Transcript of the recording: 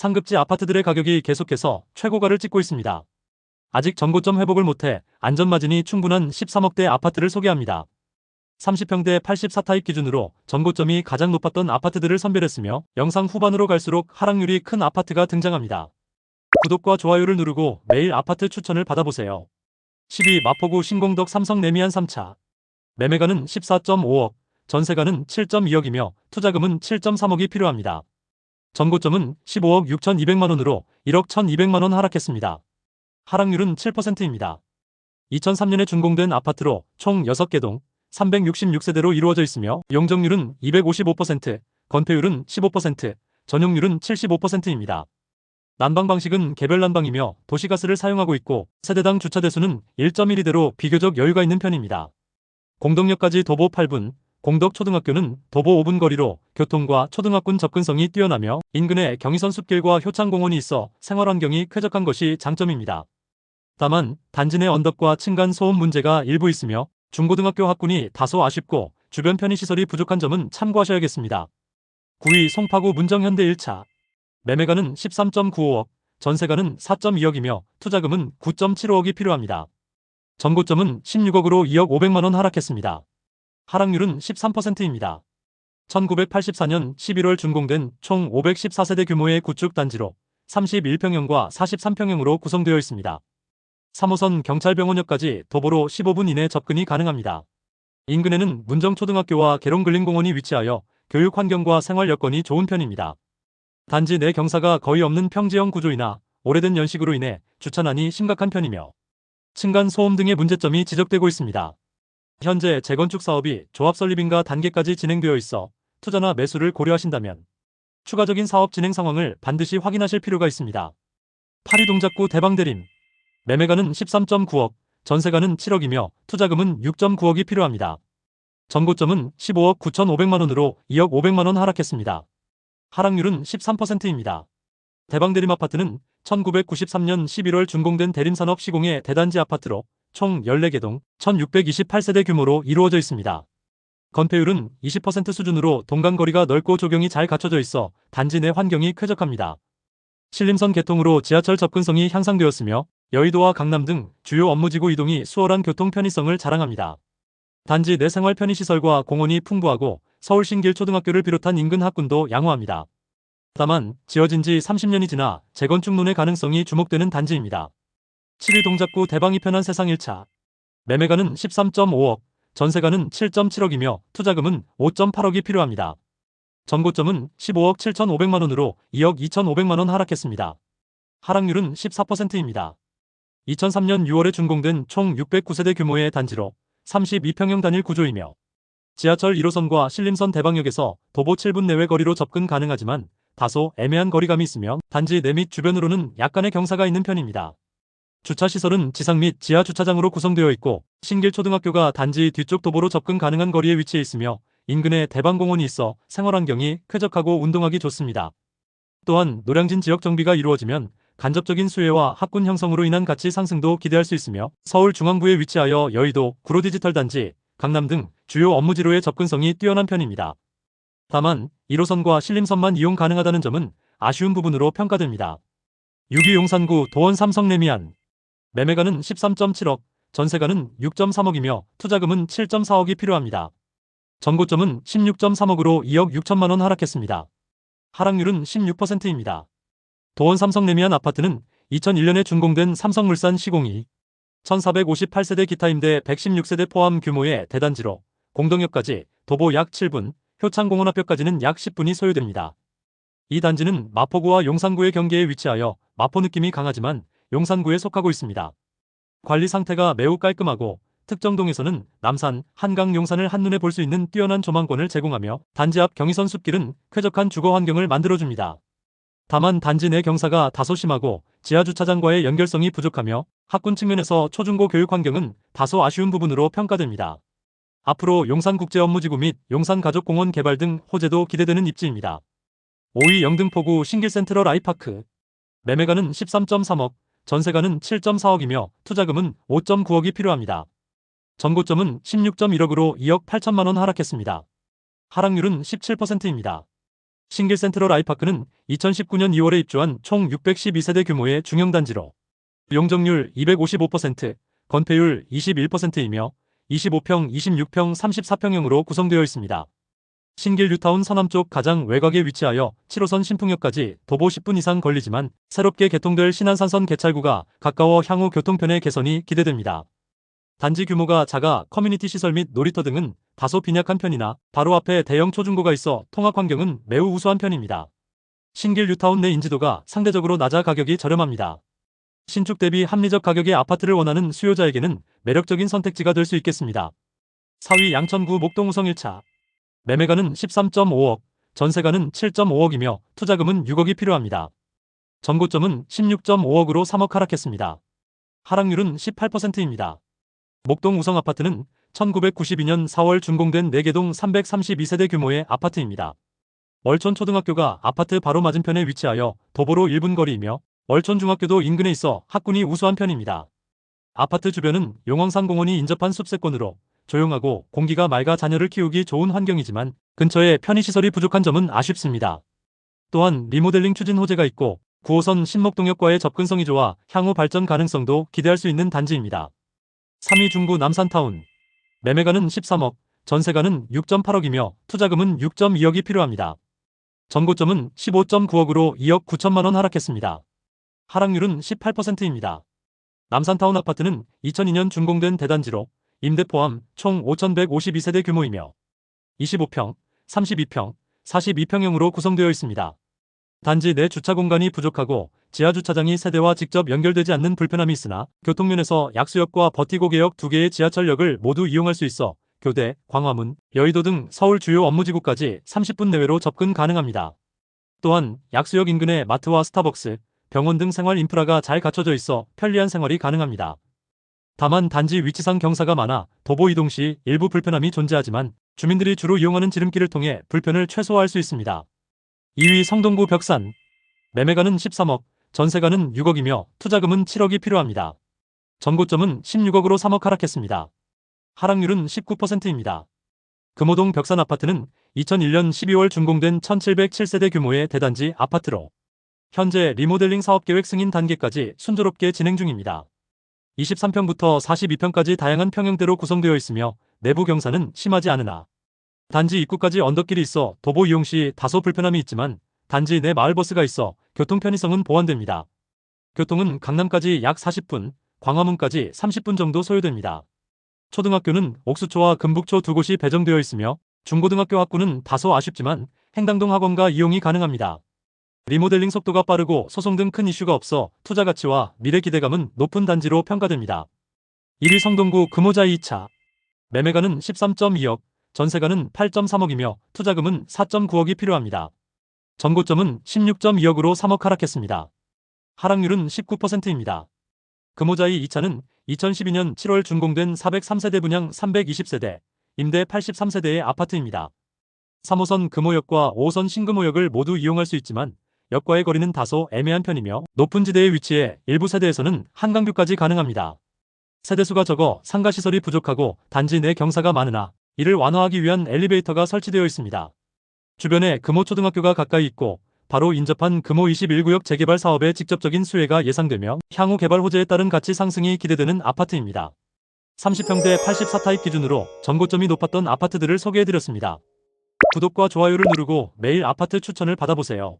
상급지 아파트들의 가격이 계속해서 최고가를 찍고 있습니다. 아직 전고점 회복을 못해 안전마진이 충분한 13억대 아파트를 소개합니다. 30평대 84타입 기준으로 전고점이 가장 높았던 아파트들을 선별했으며 영상 후반으로 갈수록 하락률이 큰 아파트가 등장합니다. 구독과 좋아요를 누르고 매일 아파트 추천을 받아보세요. 12 마포구 신공덕 삼성 레미안 3차 매매가는 14.5억, 전세가는 7.2억이며 투자금은 7.3억이 필요합니다. 전고점은 15억 6,200만원으로 1억 1,200만원 하락했습니다. 하락률은 7%입니다. 2003년에 준공된 아파트로 총 6개 동 366세대로 이루어져 있으며 용적률은 255%, 건폐율은 15%, 전용률은 75%입니다. 난방 방식은 개별 난방이며 도시가스를 사용하고 있고 세대당 주차 대수는 1.12대로 비교적 여유가 있는 편입니다. 공덕역까지 도보 8분, 공덕초등학교는 도보 5분 거리로 교통과 초등학군 접근성이 뛰어나며 인근에 경의선 숲길과 효창공원이 있어 생활환경이 쾌적한 것이 장점입니다. 다만 단지 내 언덕과 층간 소음 문제가 일부 있으며 중고등학교 학군이 다소 아쉽고 주변 편의시설이 부족한 점은 참고하셔야겠습니다. 9위 송파구 문정현대 1차 매매가는 13.95억, 전세가는 4.2억이며 투자금은 9.75억이 필요합니다. 전고점은 16억으로 2억 500만원 하락했습니다. 하락률은 13%입니다. 1984년 11월 준공된 총 514세대 규모의 구축 단지로 31평형과 43평형으로 구성되어 있습니다. 3호선 경찰병원역까지 도보로 15분 이내 접근이 가능합니다. 인근에는 문정초등학교와 계룡근린공원이 위치하여 교육 환경과 생활 여건이 좋은 편입니다. 단지 내 경사가 거의 없는 평지형 구조이나 오래된 연식으로 인해 주차난이 심각한 편이며 층간 소음 등의 문제점이 지적되고 있습니다. 현재 재건축 사업이 조합 설립인가 단계까지 진행되어 있어 투자나 매수를 고려하신다면 추가적인 사업 진행 상황을 반드시 확인하실 필요가 있습니다. 파리 동작구 대방대림 매매가는 13.9억, 전세가는 7억이며 투자금은 6.9억이 필요합니다. 전고점은 15억 9,500만원으로 2억 500만원 하락했습니다. 하락률은 13%입니다. 대방대림 아파트는 1993년 11월 준공된 대림산업 시공의 대단지 아파트로 총 14개 동 1628세대 규모로 이루어져 있습니다. 건폐율은 20% 수준으로 동간거리가 넓고 조경이 잘 갖춰져 있어 단지 내 환경이 쾌적합니다. 신림선 개통으로 지하철 접근성이 향상되었으며 여의도와 강남 등 주요 업무지구 이동이 수월한 교통 편의성을 자랑합니다. 단지 내 생활 편의시설과 공원이 풍부하고 서울 신길 초등학교를 비롯한 인근 학군도 양호합니다. 다만 지어진 지 30년이 지나 재건축론의 가능성이 주목되는 단지입니다. 7위 동작구 대방이 편한 세상 1차 매매가는 13.5억, 전세가는 7.7억이며 투자금은 5.8억이 필요합니다. 전고점은 15억 7,500만원으로 2억 2,500만원 하락했습니다. 하락률은 14%입니다. 2003년 6월에 준공된 총 609세대 규모의 단지로 32평형 단일 구조이며 지하철 1호선과 신림선 대방역에서 도보 7분 내외 거리로 접근 가능하지만 다소 애매한 거리감이 있으며 단지 내 및 주변으로는 약간의 경사가 있는 편입니다. 주차시설은 지상 및 지하 주차장으로 구성되어 있고 신길초등학교가 단지 뒤쪽 도보로 접근 가능한 거리에 위치해 있으며 인근에 대방공원이 있어 생활환경이 쾌적하고 운동하기 좋습니다. 또한 노량진 지역 정비가 이루어지면 간접적인 수혜와 학군 형성으로 인한 가치 상승도 기대할 수 있으며 서울 중앙부에 위치하여 여의도, 구로디지털 단지, 강남 등 주요 업무지로의 접근성이 뛰어난 편입니다. 다만 1호선과 신림선만 이용 가능하다는 점은 아쉬운 부분으로 평가됩니다. 6위 용산구 도원 삼성 레미안 매매가는 13.7억, 전세가는 6.3억이며 투자금은 7.4억이 필요합니다. 전고점은 16.3억으로 2억 6천만원 하락했습니다. 하락률은 16%입니다. 도원 삼성 레미안 아파트는 2001년에 준공된 삼성물산 시공이 1458세대 기타 임대 116세대 포함 규모의 대단지로 공동역까지 도보 약 7분, 효창공원 앞역까지는 약 10분이 소요됩니다. 이 단지는 마포구와 용산구의 경계에 위치하여 마포 느낌이 강하지만 용산구에 속하고 있습니다. 관리 상태가 매우 깔끔하고 특정동에서는 남산, 한강, 용산을 한눈에 볼 수 있는 뛰어난 조망권을 제공하며 단지 앞 경의선 숲길은 쾌적한 주거 환경을 만들어줍니다. 다만 단지 내 경사가 다소 심하고 지하 주차장과의 연결성이 부족하며 학군 측면에서 초중고 교육 환경은 다소 아쉬운 부분으로 평가됩니다. 앞으로 용산국제업무지구 및 용산가족공원 개발 등 호재도 기대되는 입지입니다. 5위 영등포구 신길센트럴 아이파크 매매가는 13.3억, 전세가는 7.4억이며 투자금은 5.9억이 필요합니다. 전고점은 16.1억으로 2억 8천만 원 하락했습니다. 하락률은 17%입니다. 싱글 센트럴 아이파크는 2019년 2월에 입주한 총 612세대 규모의 중형단지로 용적률 255%, 건폐율 21%이며 25평, 26평, 34평형으로 구성되어 있습니다. 신길 뉴타운 서남쪽 가장 외곽에 위치하여 7호선 신풍역까지 도보 10분 이상 걸리지만 새롭게 개통될 신안산선 개찰구가 가까워 향후 교통편의 개선이 기대됩니다. 단지 규모가 작아 커뮤니티 시설 및 놀이터 등은 다소 빈약한 편이나 바로 앞에 대형 초중고가 있어 통학 환경은 매우 우수한 편입니다. 신길 뉴타운 내 인지도가 상대적으로 낮아 가격이 저렴합니다. 신축 대비 합리적 가격의 아파트를 원하는 수요자에게는 매력적인 선택지가 될 수 있겠습니다. 4위 양천구 목동우성 1차 매매가는 13.5억, 전세가는 7.5억이며 투자금은 6억이 필요합니다. 전고점은 16.5억으로 3억 하락했습니다. 하락률은 18%입니다. 목동 우성 아파트는 1992년 4월 준공된 4개동 332세대 규모의 아파트입니다. 월촌 초등학교가 아파트 바로 맞은편에 위치하여 도보로 1분 거리이며 월촌 중학교도 인근에 있어 학군이 우수한 편입니다. 아파트 주변은 용왕산 공원이 인접한 숲세권으로 조용하고 공기가 맑아 자녀를 키우기 좋은 환경이지만 근처에 편의시설이 부족한 점은 아쉽습니다. 또한 리모델링 추진 호재가 있고 9호선 신목동역과의 접근성이 좋아 향후 발전 가능성도 기대할 수 있는 단지입니다. 3위 중구 남산타운 매매가는 13억, 전세가는 6.8억이며 투자금은 6.2억이 필요합니다. 전고점은 15.9억으로 2억 9천만 원 하락했습니다. 하락률은 18%입니다. 남산타운 아파트는 2002년 준공된 대단지로 임대 포함 총 5,152세대 규모이며 25평, 32평, 42평형으로 구성되어 있습니다. 단지 내 주차 공간이 부족하고 지하 주차장이 세대와 직접 연결되지 않는 불편함이 있으나 교통면에서 약수역과 버티고개역 두 개의 지하철역을 모두 이용할 수 있어 교대, 광화문, 여의도 등 서울 주요 업무지구까지 30분 내외로 접근 가능합니다. 또한 약수역 인근에 마트와 스타벅스, 병원 등 생활 인프라가 잘 갖춰져 있어 편리한 생활이 가능합니다. 다만 단지 위치상 경사가 많아 도보 이동 시 일부 불편함이 존재하지만 주민들이 주로 이용하는 지름길을 통해 불편을 최소화할 수 있습니다. 2위 성동구 벽산 매매가는 13억, 전세가는 6억이며 투자금은 7억이 필요합니다. 전고점은 16억으로 3억 하락했습니다. 하락률은 19%입니다. 금호동 벽산 아파트는 2001년 12월 준공된 1707세대 규모의 대단지 아파트로 현재 리모델링 사업 계획 승인 단계까지 순조롭게 진행 중입니다. 23평부터 42평까지 다양한 평형대로 구성되어 있으며 내부 경사는 심하지 않으나 단지 입구까지 언덕길이 있어 도보 이용 시 다소 불편함이 있지만 단지 내 마을버스가 있어 교통 편의성은 보완됩니다. 교통은 강남까지 약 40분, 광화문까지 30분 정도 소요됩니다. 초등학교는 옥수초와 금북초 두 곳이 배정되어 있으며 중고등학교 학구는 다소 아쉽지만 행당동 학원과 이용이 가능합니다. 리모델링 속도가 빠르고 소송 등 큰 이슈가 없어 투자 가치와 미래 기대감은 높은 단지로 평가됩니다. 1위 성동구 금호자 2차 매매가는 13.2억, 전세가는 8.3억이며 투자금은 4.9억이 필요합니다. 전고점은 16.2억으로 3억 하락했습니다. 하락률은 19%입니다. 금호자이 2차는 2012년 7월 준공된 403세대 분양 320세대, 임대 83세대의 아파트입니다. 3호선 금호역과 5호선 신금호역을 모두 이용할 수 있지만 역과의 거리는 다소 애매한 편이며 높은 지대에 위치해 일부 세대에서는 한강뷰까지 가능합니다. 세대수가 적어 상가시설이 부족하고 단지 내 경사가 많으나 이를 완화하기 위한 엘리베이터가 설치되어 있습니다. 주변에 금호초등학교가 가까이 있고 바로 인접한 금호 21구역 재개발 사업의 직접적인 수혜가 예상되며 향후 개발 호재에 따른 가치 상승이 기대되는 아파트입니다. 30평대 84타입 기준으로 전고점이 높았던 아파트들을 소개해드렸습니다. 구독과 좋아요를 누르고 매일 아파트 추천을 받아보세요.